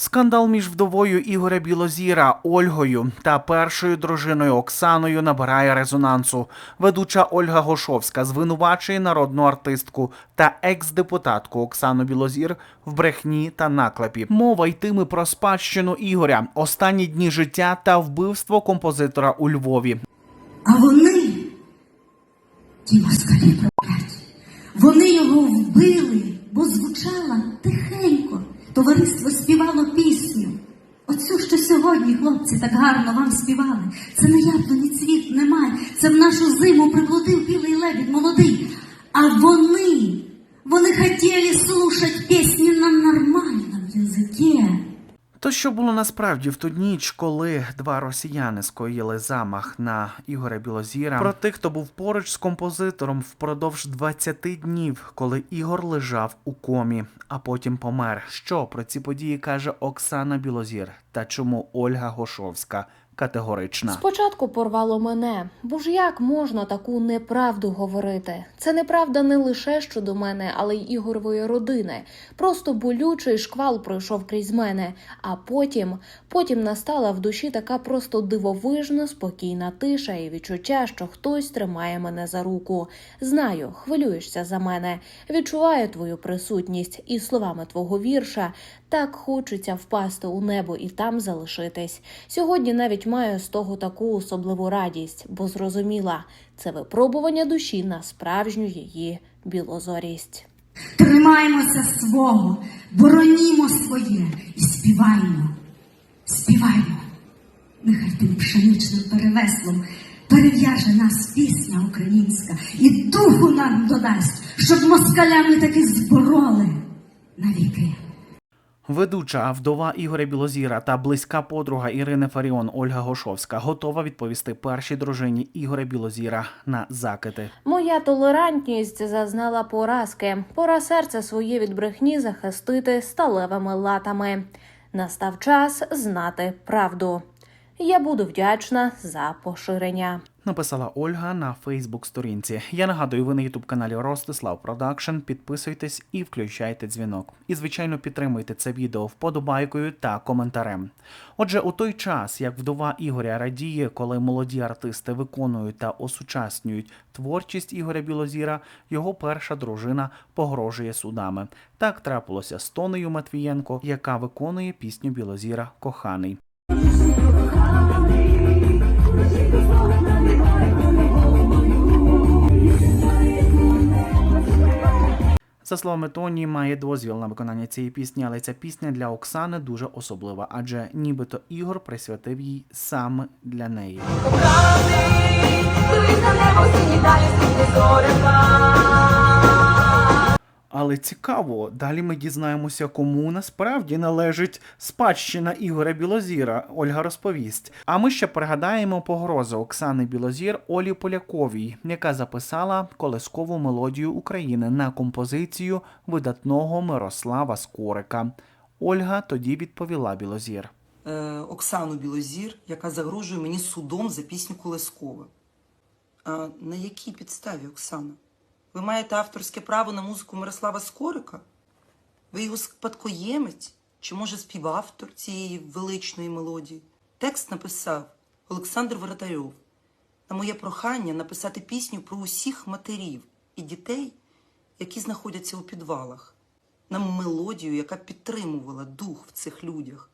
Скандал між вдовою Ігоря Білозіра Ольгою та першою дружиною Оксаною набирає резонансу. Ведуча Ольга Гошовська звинувачує народну артистку та екс-депутатку Оксану Білозір в брехні та наклепі. Мова йтиме про спадщину Ігоря, останні дні життя та вбивство композитора у Львові. А вони, ті москалі прокляті, вони його вбили, бо звучала тихенько. Товариство співало пісню. Оцю, що сьогодні хлопці так гарно вам співали. Це не яблуні цвіт немає. Це в нашу зиму приблудив білий лебідь молодий. А вони, вони хотіли слушать пісні на нормальному язикі. Що було насправді в ту ніч, коли два росіяни скоїли замах на Ігоря Білозіра, про тих, хто був поруч з композитором впродовж 20 днів, коли Ігор лежав у комі, а потім помер. Що про ці події каже Оксана Білозір? Та чому Ольга Гошовська категорична? Спочатку порвало мене, бо ж як можна таку неправду говорити? Це неправда не лише щодо мене, але й Ігорової родини. Просто болючий шквал пройшов крізь мене. А потім, потім настала в душі така просто дивовижно спокійна тиша і відчуття, що хтось тримає мене за руку. Знаю, хвилюєшся за мене, відчуваю твою присутність і словами твого вірша. Так хочеться впасти у небо і там залишитись. Сьогодні навіть маю з того таку особливу радість, бо зрозуміла це випробування душі на справжню її білозорість. Тримаймося свого, боронімо своє і співаймо, співаймо. Нехай тим пшеничним перевеслом перев'яже нас пісня українська і духу нам додасть, щоб москалями таки збороли навіки. Ведуча вдова Ігоря Білозіра та близька подруга Ірини Фаріон Ольга Гошовська готова відповісти першій дружині Ігоря Білозіра на закити. Моя толерантність зазнала поразки. Пора серце своє від брехні захистити сталевими латами. Настав час знати правду. Я буду вдячна за поширення. Написала Ольга на Фейсбук сторінці. Я нагадую, ви на Ютуб каналі Ростислав Продакшн. Підписуйтесь і включайте дзвінок. І, звичайно, підтримуйте це відео вподобайкою та коментарем. Отже, у той час, як вдова Ігоря радіє, коли молоді артисти виконують та осучаснюють творчість Ігоря Білозіра, його перша дружина погрожує судами. Так трапилося з Тонею Матвієнко, яка виконує пісню Білозіра Коханий. За словами Тоні, має дозвіл на виконання цієї пісні, але ця пісня для Оксани дуже особлива, адже нібито Ігор присвятив їй саме для неї. Але цікаво, далі ми дізнаємося, кому насправді належить спадщина Ігоря Білозіра. Ольга розповість. А ми ще пригадаємо погрозу Оксани Білозір Олі Поляковій, яка записала колискову мелодію України на композицію видатного Мирослава Скорика. Ольга тоді відповіла Білозір. е, Оксану Білозір, яка загрожує мені судом за пісню Колескова. А на якій підставі, Оксана? Ви маєте авторське право на музику Мирослава Скорика? Ви його спадкоємець чи, може, співавтор цієї величної мелодії? Текст написав Олександр Воротарьов. На моє прохання написати пісню про усіх матерів і дітей, які знаходяться у підвалах, на мелодію, яка підтримувала дух в цих людях.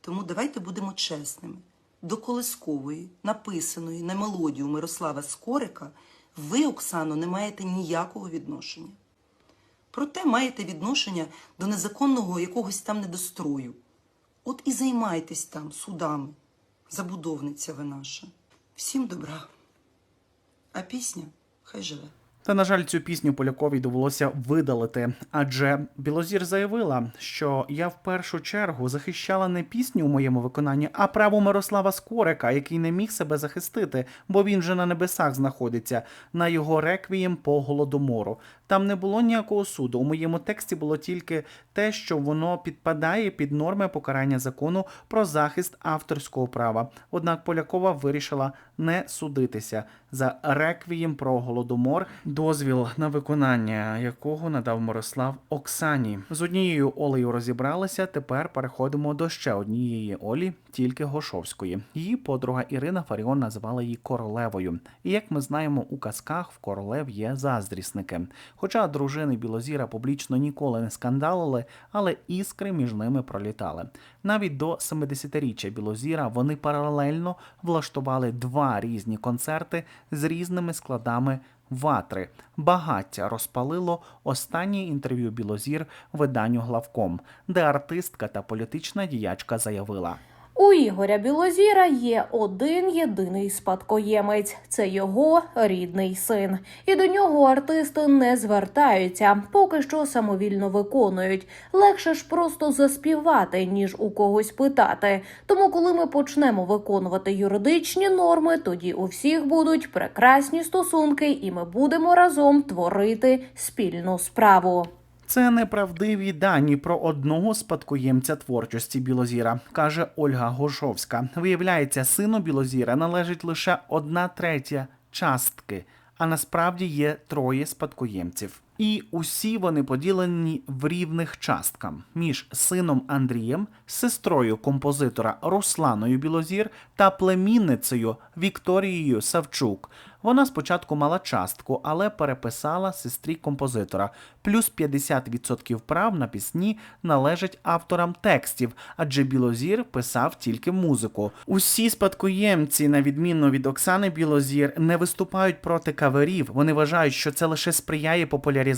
Тому давайте будемо чесними. До колискової, написаної на мелодію Мирослава Скорика, ви, Оксано, не маєте ніякого відношення. Проте маєте відношення до незаконного якогось там недострою. От і займайтесь там судами, забудовниця ви наша. Всім добра. А пісня хай живе. Та, на жаль, цю пісню Поляковій довелося видалити, адже Білозір заявила, що я в першу чергу захищала не пісню у моєму виконанні, а право Мирослава Скорика, який не міг себе захистити, бо він же на небесах знаходиться на його реквієм по голодомору. Там не було ніякого суду. У моєму тексті було тільки те, що воно підпадає під норми покарання закону про захист авторського права. Однак Полякова вирішила не судитися за реквієм про голодомор, дозвіл на виконання якого надав Мирослав Оксані. З однією Олею розібралися. Тепер переходимо до ще однієї Олі, тільки Гошовської. Її подруга Ірина Фаріон називала її королевою. І як ми знаємо, у казках в королев є заздрісники. Хоча дружини Білозіра публічно ніколи не скандалили, але іскри між ними пролітали. Навіть до 70-річчя Білозіра вони паралельно влаштували два різні концерти з різними складами ватри. Багаття розпалило останнє інтерв'ю Білозір виданню главком, де артистка та політична діячка заявила. У Ігоря Білозіра є один єдиний спадкоємець це його рідний син. І до нього артисти не звертаються, поки що самовільно виконують. Легше ж просто заспівати, ніж у когось питати. Тому, коли ми почнемо виконувати юридичні норми, тоді у всіх будуть прекрасні стосунки, і ми будемо разом творити спільну справу. Це неправдиві дані про одного спадкоємця творчості Білозіра, каже Ольга Гошовська. Виявляється, сину Білозіра належить лише одна третя частки, а насправді є троє спадкоємців. І усі вони поділені в рівних часткам між сином Андрієм, сестрою композитора Русланою Білозір та племінницею Вікторією Савчук. Вона спочатку мала частку, але переписала сестрі композитора. Плюс 50% прав на пісні належать авторам текстів, адже Білозір писав тільки музику. Усі спадкоємці, на відміну від Оксани Білозір, не виступають проти каверів. Вони вважають, що це лише сприяє популяризації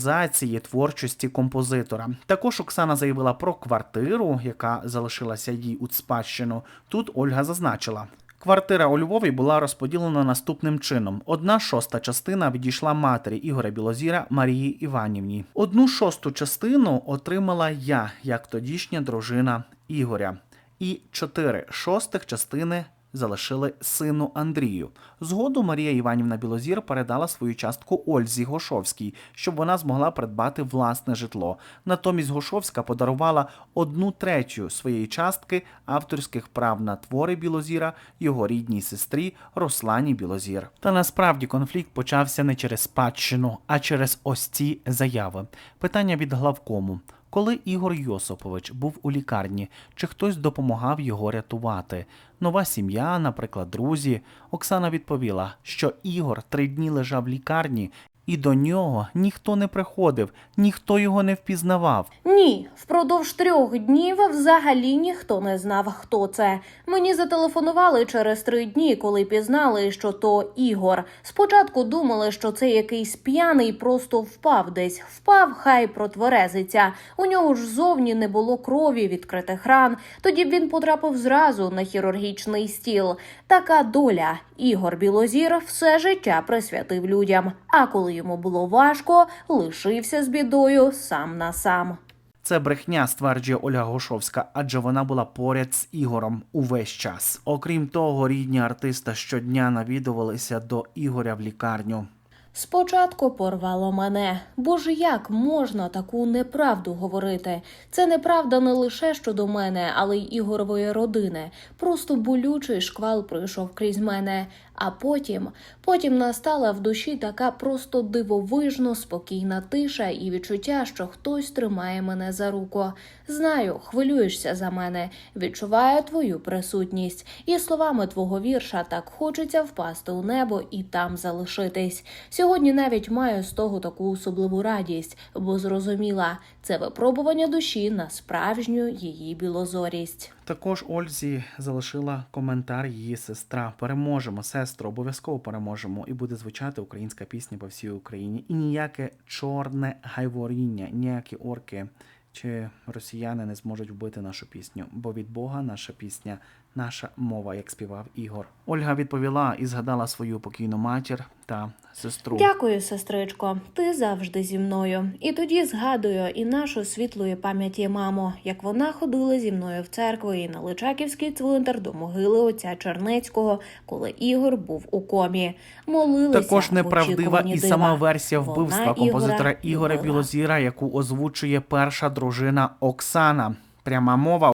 творчості композитора. Також Оксана заявила про квартиру, яка залишилася їй у спадщину. Тут Ольга зазначила. Квартира у Львові була розподілена наступним чином: одна шоста частина відійшла матері Ігоря Білозіра Марії Іванівні. Одну шосту частину отримала я, як тодішня дружина Ігоря, і чотири шостих частини залишили сину Андрію. Згодом Марія Іванівна Білозір передала свою частку Ользі Гошовській, щоб вона змогла придбати власне житло. Натомість Гошовська подарувала одну третю своєї частки авторських прав на твори Білозіра його рідній сестрі Руслані Білозір. Та насправді конфлікт почався не через спадщину, а через ось ці заяви. Питання від главкому. Коли Ігор Йосипович був у лікарні, чи хтось допомагав його рятувати? Нова сім'я, наприклад, друзі. Оксана відповіла, що Ігор три дні лежав в лікарні, і до нього ніхто не приходив, ніхто його не впізнавав. Ні, впродовж трьох днів взагалі ніхто не знав, хто це. Мені зателефонували через три дні, коли пізнали, що то Ігор. Спочатку думали, що це якийсь п'яний просто впав десь. Впав, хай протверезиться. У нього ж зовні не було крові, відкритих ран. Тоді б він потрапив зразу на хірургічний стіл. Така доля. Ігор Білозір все життя присвятив людям. А коли йому було важко, лишився з бідою сам на сам. Це брехня, стверджує Ольга Гошовська, адже вона була поряд з Ігорем увесь час. Окрім того, рідні артиста щодня навідувалися до Ігоря в лікарню. Спочатку порвало мене, бо ж як можна таку неправду говорити? Це неправда не лише щодо мене, але й Ігорової родини. Просто болючий шквал пройшов крізь мене. А потім, потім настала в душі така просто дивовижно спокійна тиша і відчуття, що хтось тримає мене за руку. Знаю, хвилюєшся за мене, відчуваю твою присутність, і словами твого вірша так хочеться впасти у небо і там залишитись. Сьогодні навіть маю з того таку особливу радість, бо зрозуміла, це випробування душі на справжню її білозорість. Також Ользі залишила коментар її сестра. Переможемо, сестро, обов'язково переможемо, і буде звучати українська пісня по всій Україні. І ніяке чорне гайворіння, ніякі орки чи росіяни не зможуть вбити нашу пісню, бо від Бога наша пісня, наша мова, як співав Ігор. Ольга відповіла і згадала свою покійну матір, та сестру. Дякую, сестричко. Ти завжди зі мною. І тоді згадую і нашу світлої пам'яті маму, як вона ходила зі мною в церкву і на Личаківський цвинтар до могили отця Чернецького, коли Ігор був у комі. Молилися Також неправдива і дива. сама версія Вона вбивства композитора Ігора Ігоря. Білозіра, яку озвучує перша дружина Оксана. Пряма мова.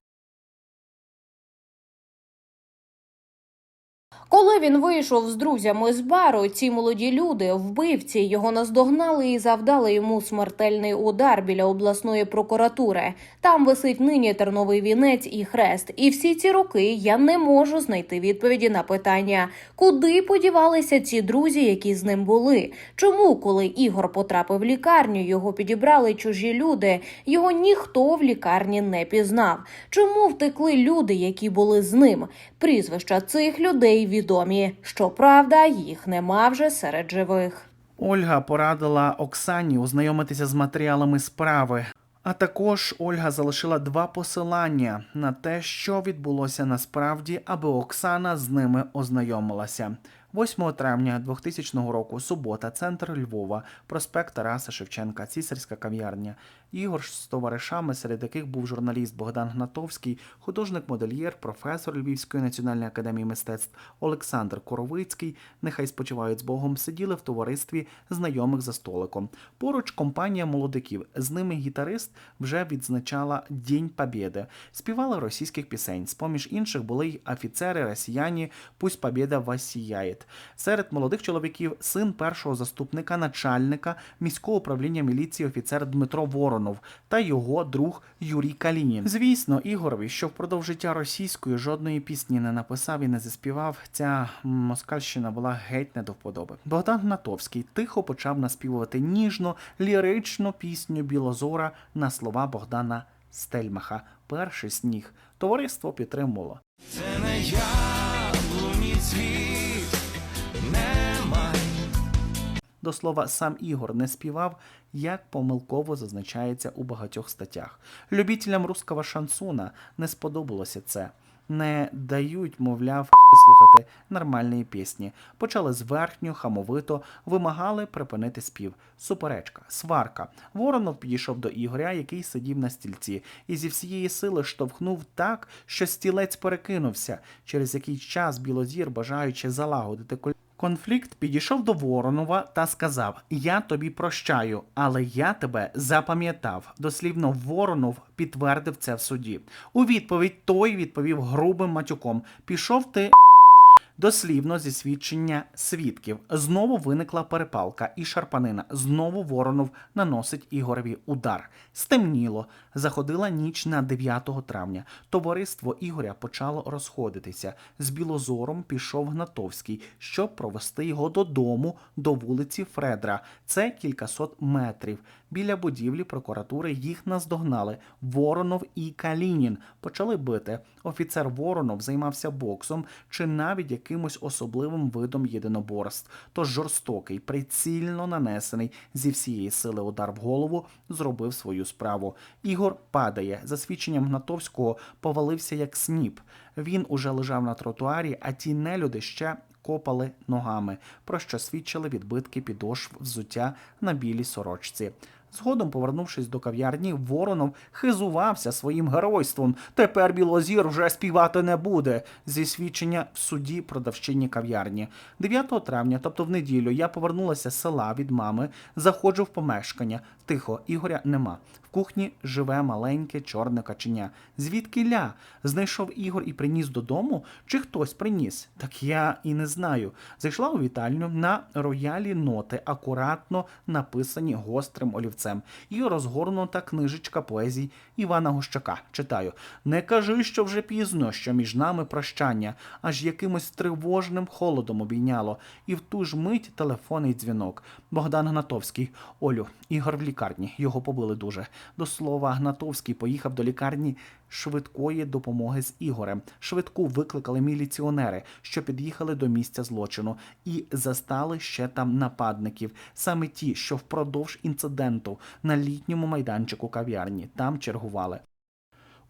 Коли він вийшов з друзями з бару, ці молоді люди, вбивці, його наздогнали і завдали йому смертельний удар біля обласної прокуратури. Там висить нині терновий вінець і хрест. І всі ці роки я не можу знайти відповіді на питання, куди подівалися ці друзі, які з ним були. Чому, коли Ігор потрапив в лікарню, його підібрали чужі люди, його ніхто в лікарні не пізнав. Чому втекли люди, які були з ним? Прізвища цих людей відомі. Щоправда, їх нема вже серед живих. Ольга порадила Оксані ознайомитися з матеріалами справи. А також Ольга залишила два посилання на те, що відбулося насправді, аби Оксана з ними ознайомилася. 8 травня 2000 року, субота, центр Львова, проспект Тараса Шевченка, цісарська кав'ярня. Ігор з товаришами, серед яких був журналіст Богдан Гнатовський, художник-модельєр, професор Львівської національної академії мистецтв Олександр Коровицький, нехай спочивають з Богом, сиділи в товаристві знайомих за столиком. Поруч компанія молодиків. З ними гітарист вже відзначала День Побєди. Співали російських пісень. З-поміж інших були й офіцери росіяни «Пусть Побєда вас сіяє». Серед молодих чоловіків син першого заступника начальника міського управління міліції офіцер Дмитро Воронов та його друг Юрій Калінін. Звісно, Ігорові, що впродовж життя російської жодної пісні не написав і не заспівав, ця москальщина була геть не до вподоби. Богдан Гнатовський тихо почав наспівувати ніжно ліричну пісню Білозора на слова Богдана Стельмаха. Перший сніг. Товариство підтримувало. До слова, сам Ігор не співав, як помилково зазначається у багатьох статтях. Любітелям руского шансона не сподобалося це. Не дають, мовляв, слухати нормальні пісні. Почали зверхньо, хамовито, вимагали припинити спів. Суперечка, сварка. Воронов підійшов до Ігоря, який сидів на стільці, і зі всієї сили штовхнув так, що стілець перекинувся. Через якийсь час Білозір, бажаючи залагодити коль- Конфлікт підійшов до Воронова та сказав: Я тобі прощаю, але я тебе запам'ятав. Дослівно Воронов підтвердив це в суді. У відповідь той відповів грубим матюком: Пішов ти. Дослівно зі свідчення свідків знову виникла перепалка і шарпанина. Знову Воронов наносить Ігорові удар. Стемніло. Заходила ніч на 9 травня. Товариство Ігоря почало розходитися. З Білозором пішов Гнатовський, щоб провести його додому до вулиці Фредра. Це кількасот метрів. Біля будівлі прокуратури їх наздогнали. Воронов і Калінін почали бити. Офіцер Воронов займався боксом чи навіть якимось особливим видом єдиноборств. Тож жорстокий, прицільно нанесений зі всієї сили удар в голову зробив свою справу. Ігор падає. За свідченням Гнатовського повалився як сніп. Він уже лежав на тротуарі, а ті нелюди ще копали ногами, про що свідчили відбитки підошв взуття на білій сорочці. Згодом, повернувшись до кав'ярні, Воронов хизувався своїм геройством. Тепер Білозір вже співати не буде. Зі свідчення в суді продавщині кав'ярні. 9 травня, тобто в неділю, я повернулася з села від мами, заходжу в помешкання. Тихо, Ігоря нема. В кухні живе маленьке чорне каченя. Звідки ля? Знайшов Ігор і приніс додому? Чи хтось приніс? Так я і не знаю. Зайшла у вітальню на роялі ноти, акуратно написані гострим олівцем, і розгорнута книжечка поезій Івана Гущака. Читаю: Не кажи, що вже пізно, що між нами прощання, аж якимось тривожним холодом обійняло. І в ту ж мить телефонний дзвінок. Богдан Гнатовський. Олю, Ігор в лікарні. Його побили дуже. До слова, Гнатовський поїхав до лікарні швидкої допомоги з Ігорем. Швидку викликали міліціонери, що під'їхали до місця злочину, і застали ще там нападників, саме ті, що впродовж інциденту на літньому майданчику кав'ярні там чергували.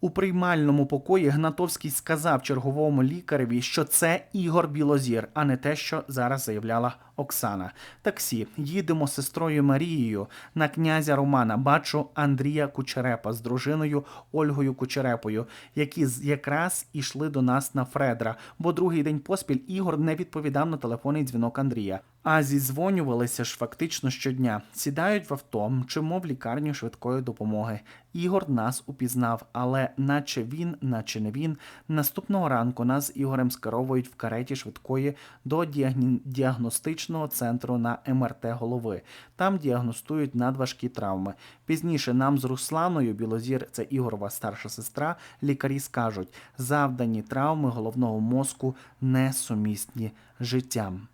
У приймальному покої Гнатовський сказав черговому лікареві, що це Ігор Білозір, а не те, що зараз заявляла Оксана. Таксі їдемо з сестрою Марією на князя Романа. Бачу Андрія Кучерепа з дружиною Ольгою Кучерепою, які якраз ішли до нас на Фредра, бо другий день поспіль Ігор не відповідав на телефонний дзвінок Андрія. А зізвонювалися ж фактично щодня. Сідають в авто, мчимо в лікарню швидкої допомоги. Ігор нас упізнав, але наче він, наче не він. Наступного ранку нас з Ігорем скеровують в кареті швидкої до діагностичного центру на МРТ голови. Там діагностують надважкі травми. Пізніше нам з Русланою Білозір, це Ігорова старша сестра, лікарі скажуть, завдані травми головного мозку несумісні життям.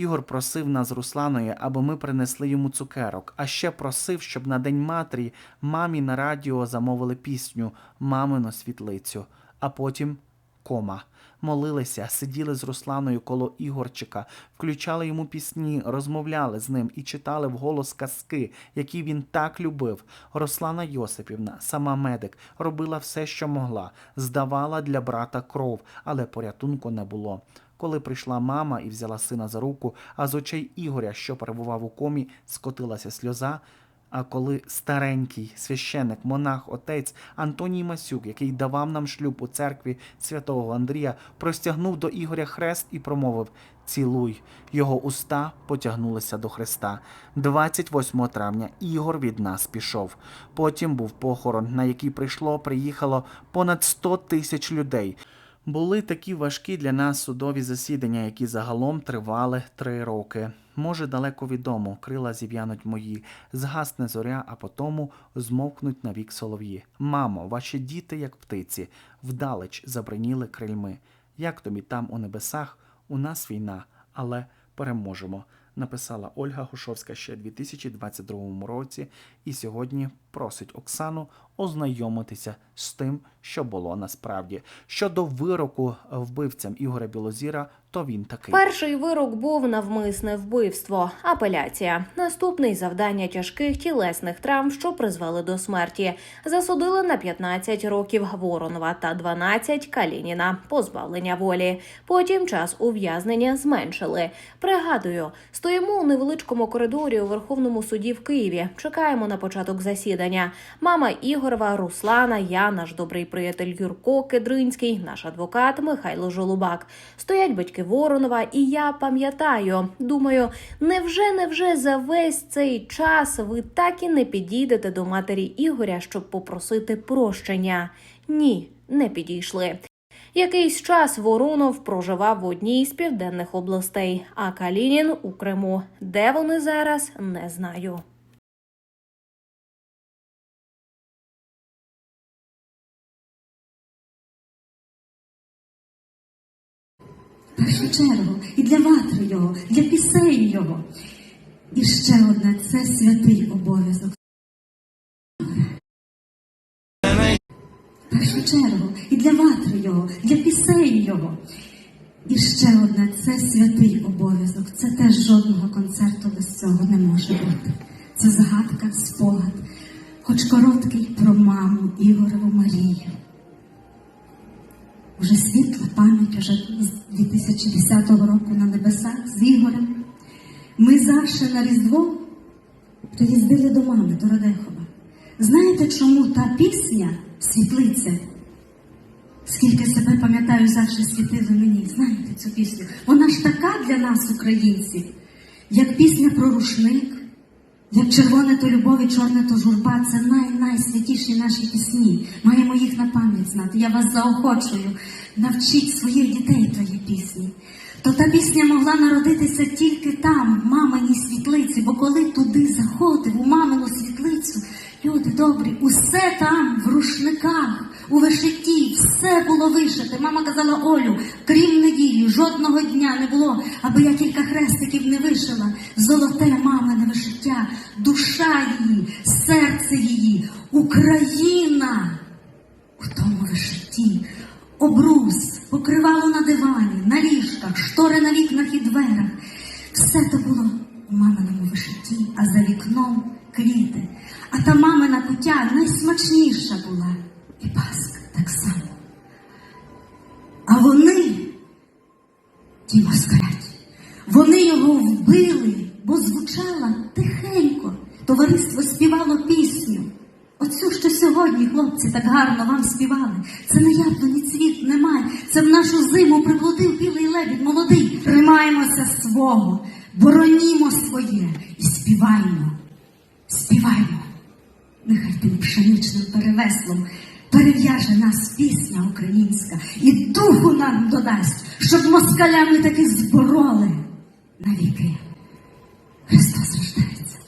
Ігор просив нас з Русланою, аби ми принесли йому цукерок, а ще просив, щоб на День матері мамі на радіо замовили пісню Мамину світлицю, а потім кома. Молилися, сиділи з Русланою коло Ігорчика, включали йому пісні, розмовляли з ним і читали вголос казки, які він так любив. Руслана Йосипівна, сама медик, робила все, що могла, здавала для брата кров, але порятунку не було. Коли прийшла мама і взяла сина за руку, а з очей Ігоря, що перебував у комі, скотилася сльоза. А коли старенький священик, монах, отець Антоній Масюк, який давав нам шлюб у церкві святого Андрія, простягнув до Ігоря хрест і промовив Цілуй. Його уста потягнулися до хреста. 28 травня Ігор від нас пішов. Потім був похорон, на який прийшло, приїхало понад 100 тисяч людей. Були такі важкі для нас судові засідання, які загалом тривали три роки. Може, далеко відомо, крила зів'януть мої, згасне зоря, а потому змовкнуть навік солов'ї. Мамо, ваші діти, як птиці, вдалеч забриніли крильми. Як тобі там у небесах? У нас війна, але переможемо. Написала Ольга Гушовська ще у 2022 році, і сьогодні просить Оксану ознайомитися з тим, що було насправді. Щодо вироку вбивцям Ігоря Білозіра, то він такий. Перший вирок був навмисне вбивство, апеляція. Наступний завдання тяжких тілесних травм, що призвели до смерті. Засудили на 15 років Воронова та 12 Калініна, позбавлення волі. Потім час ув'язнення зменшили. Пригадую, стоїмо у невеличкому коридорі у Верховному суді в Києві. Чекаємо на початок засідання. Мама Ігорова, Руслана, я, наш добрий приятель Юрко Кедринський, наш адвокат Михайло Жолубак. Стоять батьки Воронова, і я пам'ятаю. Думаю, невже, невже за весь цей час ви так і не підійдете до матері Ігоря, щоб попросити прощення? Ні, не підійшли. Якийсь час Воронов проживав в одній з південних областей, а Калінін у Криму. Де вони зараз, не знаю. Першу чергу і для ватри його, для пісень його. І ще одне це святий обов'язок. Першу чергу і для ватри його, для пісень його. І ще одне це святий обов'язок. Це теж жодного концерту без цього не може бути. Це згадка, спогад, хоч короткий про маму Ігорову Марію. Уже світла пам'ять уже з 2010 року на небесах з Ігорем. Ми завжди на Різдво приїздили до мами, до Радехова. Знаєте, чому та пісня світлиця? Скільки себе пам'ятаю, завжди світили мені. Знаєте цю пісню? Вона ж така для нас, українців, як пісня про рушник, як червоне то любов і чорне то журба. Це най-найсвятіші наші пісні. Маємо їх на пам'ять знати. Я вас заохочую. Навчіть своїх дітей тої пісні. То та пісня могла народитися тільки там, в маминій світлиці, бо коли туди заходив, у мамину світлицю, люди добрі, усе там, в рушниках, у вишитті, все було вишите. Мама казала Олю, крім неділі, жодного дня не було, аби я кілька хрестиків не вишила. Золоте мамине вишиття, душа її, серце її, Україна у тому вишитті, обрус, покривало на дивані, на ліжках, штори на вікнах і дверах. Все то було у маминому вишитті, а за вікном квіти. А та мамина кутя найсмачніша була і паска. А вони, ті москалять, вони його вбили, бо звучала тихенько. Товариство співало пісню. Оцю, що сьогодні, хлопці, так гарно вам співали. Це не на ні цвіт немає. Це в нашу зиму приплодив білий лебідь молодий. Тримаємося свого, боронімо своє і співаємо, співаємо. Нехай тим пшеничним перевеслом перев'яже нас пісня українська і духу нам додасть, щоб москалями таки збороли навіки. Христос рождається.